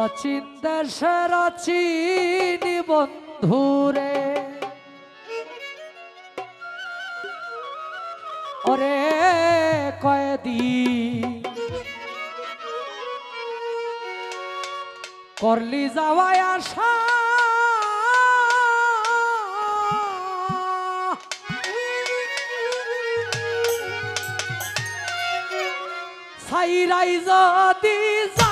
অচিন দেশের অচিনি বন্ধুরে ওরে কয়েদি করলি যাওয়ায় আশা। সাইরাই যদি যাইবে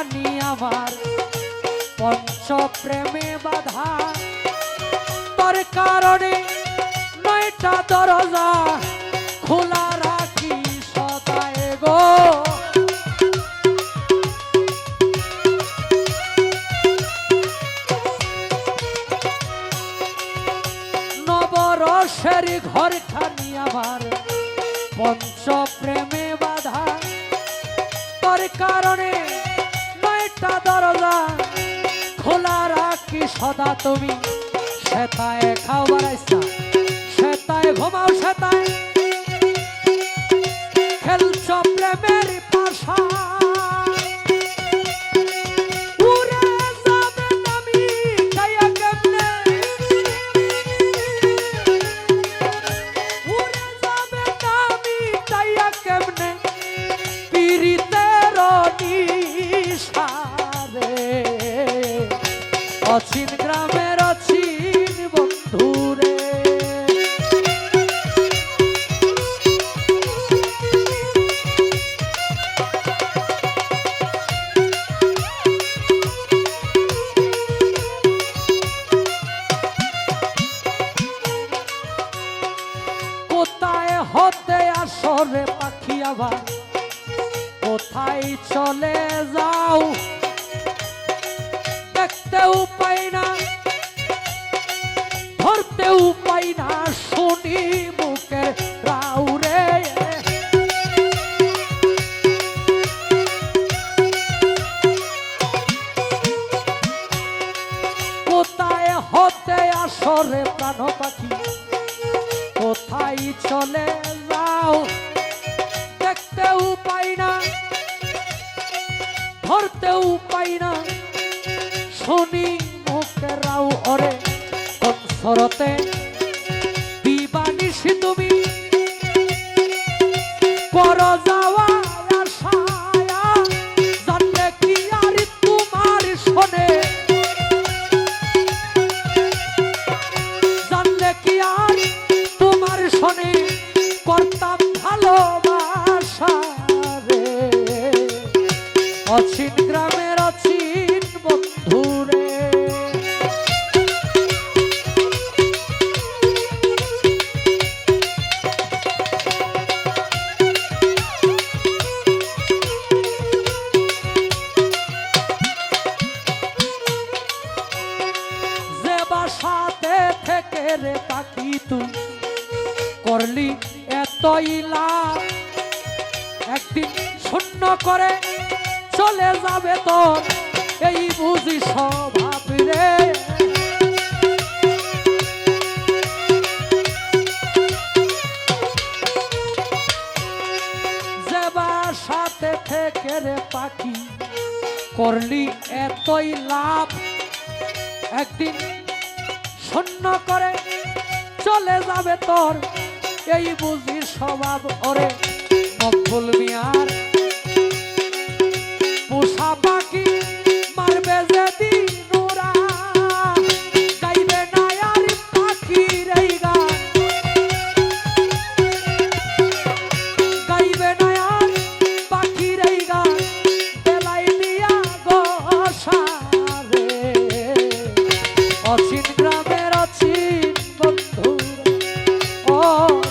কানি আমার পঞ্চ প্রেমে বাধা। তোর কারণে নয়টা দরজা খোলা রাখি সদায় গো। নবরসের ঘর খানি আমার পঞ্চ প্রেমে বাধা। তোর কারণে নয়টা দরজা খোলা রাখি সদা তুমি। সেতায় খাও বাড়াইছা সেতায় ঘুমাও সেতায় খেলছ প্রেমের পাশা। নিশারে অচিন গ্রামের অচিন বন্ধুরে। কোথায় হতে আসরে পাখি আবার কোথায় চলে যাও? দেখতে উপায় না ধরতে উপায় না, শুনি মুখের রাউরে। কোথায় হতে আসরে প্রাণ পাখি? কোথায় চলে যাও? দেখতে উপায় না ধরতে উপায় না। শুনি মুখে রাও ওরে কোন সরতে দিবানিসি তুমি কর যাওয়া আশায়া, জানলে কি আর তোমার শোনে? জানলে কি আর তোমার শোনে? করতাম অচিন গ্রামের অচিন বন্ধুরে। যে বাসাতে থেকে রে পাখি তুই, করলি এতই লাভ একদিন শূন্য করে চলে যাবে তোর এই বুঝি স্বভাব রে বাসাতে থেকে রে পাখি, করলি এতই লাভ। একদিন শূন্য করে চলে যাবে তোর, এই বুঝি স্বভাব ওরে মকবুল মিয়ার।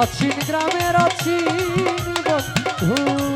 অচিন গ্রামের অচিন বন্ধু।